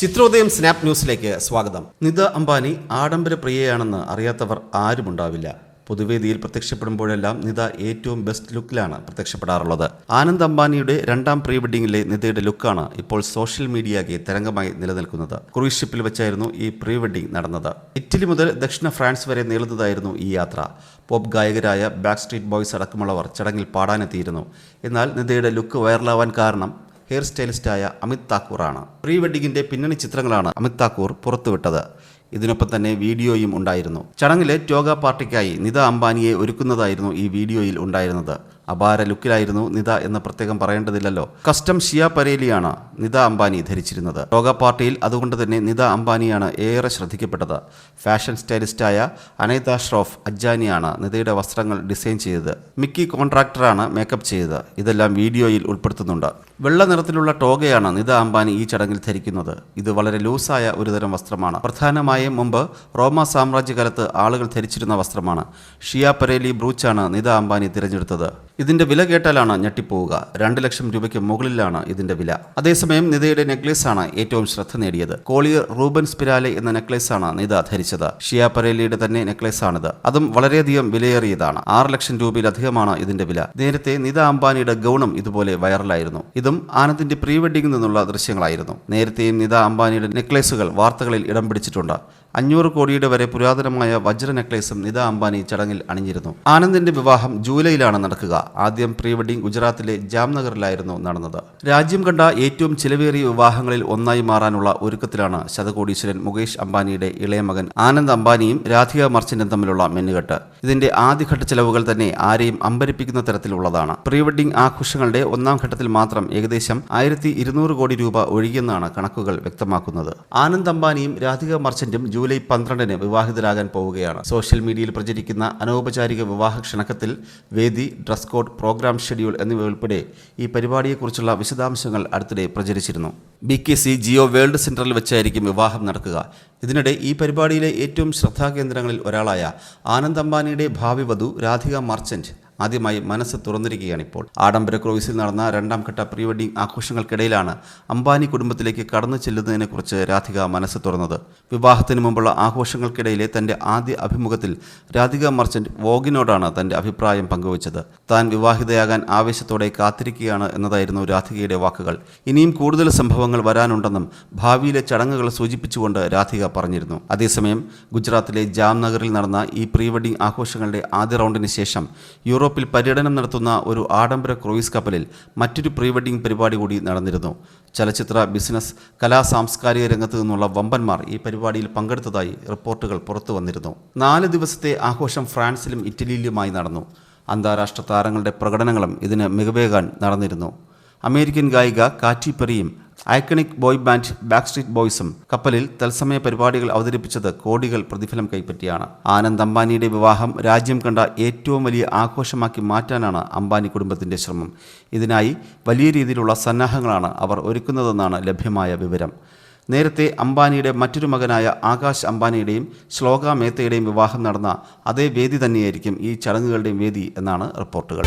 ചിത്രോദയം സ്നാപ് ന്യൂസിലേക്ക് സ്വാഗതം. നിത അംബാനി ആഡംബര പ്രിയയാണെന്ന് അറിയാത്തവർ ആരുമുണ്ടാവില്ല പൊതുവേദിയിൽ പ്രത്യക്ഷപ്പെടുമ്പോഴെല്ലാം നിത ഏറ്റവും ബെസ്റ്റ് ലുക്കിലാണ് പ്രത്യക്ഷപ്പെടാറുള്ളത്. ആനന്ദ് അംബാനിയുടെ രണ്ടാം പ്രീ വെഡിങ്ങിലെ നിതയുടെ ലുക്കാണ് ഇപ്പോൾ സോഷ്യൽ മീഡിയയ്ക്ക് തരംഗമായി നിലനിൽക്കുന്നത്. ക്രൂയിസ് ഷിപ്പിൽ വെച്ചായിരുന്നു ഈ പ്രീ വെഡിങ് നടന്നത്. ഇറ്റലി മുതൽ ദക്ഷിണ ഫ്രാൻസ് വരെ നീളുന്നതായിരുന്നു ഈ യാത്ര. പോപ്പ് ഗായകരായ ബാക്ക് സ്ട്രീറ്റ് ബോയ്സ് അടക്കമുള്ളവർ ചടങ്ങിൽ പാടാനെത്തിയിരുന്നു. എന്നാൽ നിതയുടെ ലുക്ക് വൈറലാവാൻ കാരണം ഹെയർ സ്റ്റൈലിസ്റ്റായ അമിത് താക്കൂറാണ്. പ്രീ വെഡിങ്ങിന്റെ പിന്നണി ചിത്രങ്ങളാണ് അമിത് താക്കൂർ പുറത്തുവിട്ടത്. ഇതിനൊപ്പം തന്നെ വീഡിയോയും ഉണ്ടായിരുന്നു. ചടങ്ങിലെ ടോഗ പാർട്ടിക്കായി നിത അംബാനിയെ ഒരുക്കുന്നതായിരുന്നു ഈ വീഡിയോയിൽ ഉണ്ടായിരുന്നത്. അപാര ലുക്കിലായിരുന്നു നിത എന്ന് പ്രത്യേകം പറയേണ്ടതില്ലല്ലോ. കസ്റ്റം ഷിയ പരേലിയാണ് നിത അംബാനി ധരിച്ചിരുന്നത്. ലോക പാർട്ടിയിൽ അതുകൊണ്ട് തന്നെ നിത അംബാനിയാണ് ഏറെ ശ്രദ്ധിക്കപ്പെട്ടത്. ഫാഷൻ സ്റ്റൈലിസ്റ്റായ അനൈത ഷ്രോഫ് അജ്ജാനിയാണ് നിതയുടെ വസ്ത്രങ്ങൾ ഡിസൈൻ ചെയ്തത്. മിക്കി കോൺട്രാക്ടറാണ് മേക്കപ്പ് ചെയ്തത്. ഇതെല്ലാം വീഡിയോയിൽ ഉൾപ്പെടുത്തുന്നുണ്ട്. വെള്ള നിറത്തിലുള്ള ടോഗയാണ് നിത അംബാനി ഈ ചടങ്ങിൽ ധരിക്കുന്നത്. ഇത് വളരെ ലൂസായ ഒരുതരം വസ്ത്രമാണ്. പ്രധാനമായും മുമ്പ് റോമ സാമ്രാജ്യകാലത്ത് ആളുകൾ ധരിച്ചിരുന്ന വസ്ത്രമാണ്. ഷിയ പരേലി ബ്രൂച്ചാണ് നിത അംബാനി തിരഞ്ഞെടുത്തത്. ഇതിന്റെ വില കേട്ടാലാണ് ഞെട്ടിപ്പോവുക. രണ്ട് ലക്ഷം രൂപയ്ക്ക് മുകളിലാണ് ഇതിന്റെ വില. അതേസമയം നിതയുടെ നെക്ലേസ് ആണ് ഏറ്റവും ശ്രദ്ധ നേടിയത്. കോളിയർ റൂബൻ സ്പിരാലെ എന്ന നെക്ലേസ് ആണ് നിത ധരിച്ചത്. ഷിയ പരേലിയുടെ തന്നെ നെക്ലേസ് ആണിത്. അതും വളരെയധികം വിലയേറിയതാണ്. ആറ് ലക്ഷം രൂപയിലധികമാണ് ഇതിന്റെ വില. നേരത്തെ നിത അംബാനിയുടെ ഗൗണം ഇതുപോലെ വൈറലായിരുന്നു. ഇതും ആനന്ദിന്റെ പ്രീ വെഡിംഗിൽ നിന്നുള്ള ദൃശ്യങ്ങളായിരുന്നു. നേരത്തെയും നിത അംബാനിയുടെ നെക്ലേസുകൾ വാർത്തകളിൽ ഇടം പിടിച്ചിട്ടുണ്ട്. അഞ്ഞൂറ് കോടിയുടെ വരെ പുരാതനമായ വജ്ര നെക്ലേസും നിത അംബാനി ചടങ്ങിൽ അണിഞ്ഞിരുന്നു. ആനന്ദിന്റെ വിവാഹം ജൂലൈയിലാണ് നടക്കുക. ആദ്യം പ്രീ വെഡിംഗ് ഗുജറാത്തിലെ ജാംനഗറിലായിരുന്നു നടന്നത്. രാജ്യം കണ്ട ഏറ്റവും ചിലവേറിയ വിവാഹങ്ങളിൽ ഒന്നായി മാറാനുള്ള ഒരുക്കത്തിലാണ് ശതകോടീശ്വരൻ മുകേഷ് അംബാനിയുടെ ഇളയ മകൻ ആനന്ദ് അംബാനിയും രാധിക മർച്ചന്റും തമ്മിലുള്ള മെന്നുകെട്ട്. ഇതിന്റെ ആദ്യഘട്ട ചെലവുകൾ തന്നെ ആരെയും അമ്പരിപ്പിക്കുന്ന തരത്തിലുള്ളതാണ്. പ്രീ വെഡിംഗ് ആഘോഷങ്ങളുടെ ഒന്നാം ഘട്ടത്തിൽ മാത്രം ഏകദേശം ആയിരത്തി ഇരുന്നൂറ് കോടി രൂപ ഒഴുകിയെന്നാണ് കണക്കുകൾ വ്യക്തമാക്കുന്നത്. ആനന്ദ് അംബാനിയും രാധിക മർച്ചന്റും ജൂലൈ പന്ത്രണ്ടിന് വിവാഹിതരാകാൻ പോവുകയാണ്. സോഷ്യൽ മീഡിയയിൽ പ്രചരിക്കുന്ന അനൗപചാരിക വിവാഹ ക്ഷണക്കത്തിൽ വേദി ഡ്രസ് കോഡ് പ്രോഗ്രാം ഷെഡ്യൂൾ എന്നിവ ഉൾപ്പെടെ ഈ പരിപാടിയെക്കുറിച്ചുള്ള വിശദാംശങ്ങൾ അടുത്തിടെ പ്രചരിച്ചിരുന്നു. B K C Jio world സെന്ററിൽ വെച്ചായിരിക്കും വിവാഹം നടക്കുക. ഇതിനിടെ ഈ പരിപാടിയിലെ ഏറ്റവും ശ്രദ്ധാകേന്ദ്രങ്ങളിൽ ഒരാളായ ആനന്ദ് അംബാനിയുടെ ഭാവി വധു രാധിക മർച്ചന്റ് ആദ്യമായി മനസ്സ് തുറന്നിരിക്കുകയാണ് ഇപ്പോൾ. ആഡംബര ക്രൂയിസിൽ നടന്ന രണ്ടാം ഘട്ട പ്രീ വെഡിംഗ് ആഘോഷങ്ങൾക്കിടയിലാണ് അംബാനി കുടുംബത്തിലേക്ക് കടന്നു ചെല്ലുന്നതിനെക്കുറിച്ച് രാധിക മനസ്സ് തുറന്നത്. വിവാഹത്തിന് മുമ്പുള്ള ആഘോഷങ്ങൾക്കിടയിലെ തന്റെ ആദ്യ അഭിമുഖത്തിൽ രാധിക മർച്ചന്റ് വോഗിനോടാണ് തന്റെ അഭിപ്രായം പങ്കുവച്ചത്. താൻ വിവാഹിതയാകാൻ ആവേശത്തോടെ കാത്തിരിക്കുകയാണ് എന്നതായിരുന്നു രാധികയുടെ വാക്കുകൾ. ഇനിയും കൂടുതൽ സംഭവങ്ങൾ വരാനുണ്ടെന്നും ഭാവിയിലെ ചടങ്ങുകൾ സൂചിപ്പിച്ചുകൊണ്ട് രാധിക പറഞ്ഞിരുന്നു. അതേസമയം ഗുജറാത്തിലെ ജാംനഗറിൽ നടന്ന ഈ പ്രീ വെഡിംഗ് ആഘോഷങ്ങളുടെ ആദ്യ റൗണ്ടിന് ശേഷം യൂറോപ്പിൽ പര്യടനം നടത്തുന്ന ഒരു ആഡംബര ക്രൂയിസ് കപ്പലിൽ മറ്റൊരു പ്രീ വെഡിംഗ് പരിപാടി കൂടി നടന്നിരുന്നു. ചലച്ചിത്ര ബിസിനസ് കലാ സാംസ്കാരിക രംഗത്തു നിന്നുള്ള വമ്പന്മാർ ഈ പരിപാടിയിൽ പങ്കെടുത്തതായി റിപ്പോർട്ടുകൾ പുറത്തു വന്നിരുന്നു. നാല് ദിവസത്തെ ആഘോഷം ഫ്രാൻസിലും ഇറ്റലിയിലുമായി നടന്നു. അന്താരാഷ്ട്ര താരങ്ങളുടെ പ്രകടനങ്ങളും ഇതിന് മികവേകാൻ നടന്നിരുന്നു. അമേരിക്കൻ ഗായിക കാറ്റി പെറിയും iconic boy band Backstreet ബോയ്സും കപ്പലിൽ തത്സമയ പരിപാടികൾ അവതരിപ്പിച്ചത് കോടികൾ പ്രതിഫലം കൈപ്പറ്റിയാണ്. ആനന്ദ് അംബാനിയുടെ വിവാഹം രാജ്യം കണ്ട ഏറ്റവും വലിയ ആഘോഷമാക്കി മാറ്റാനാണ് അംബാനി കുടുംബത്തിന്റെ ശ്രമം. ഇതിനായി വലിയ രീതിയിലുള്ള സന്നാഹങ്ങളാണ് അവർ ഒരുക്കുന്നതെന്നാണ് ലഭ്യമായ വിവരം. നേരത്തെ അംബാനിയുടെ മറ്റൊരു മകനായ ആകാശ് അംബാനിയുടെയും ശ്ലോക മേത്തയുടെയും വിവാഹം നടന്ന അതേ വേദി തന്നെയായിരിക്കും ഈ ചടങ്ങുകളുടെയും വേദി എന്നാണ് റിപ്പോർട്ടുകൾ.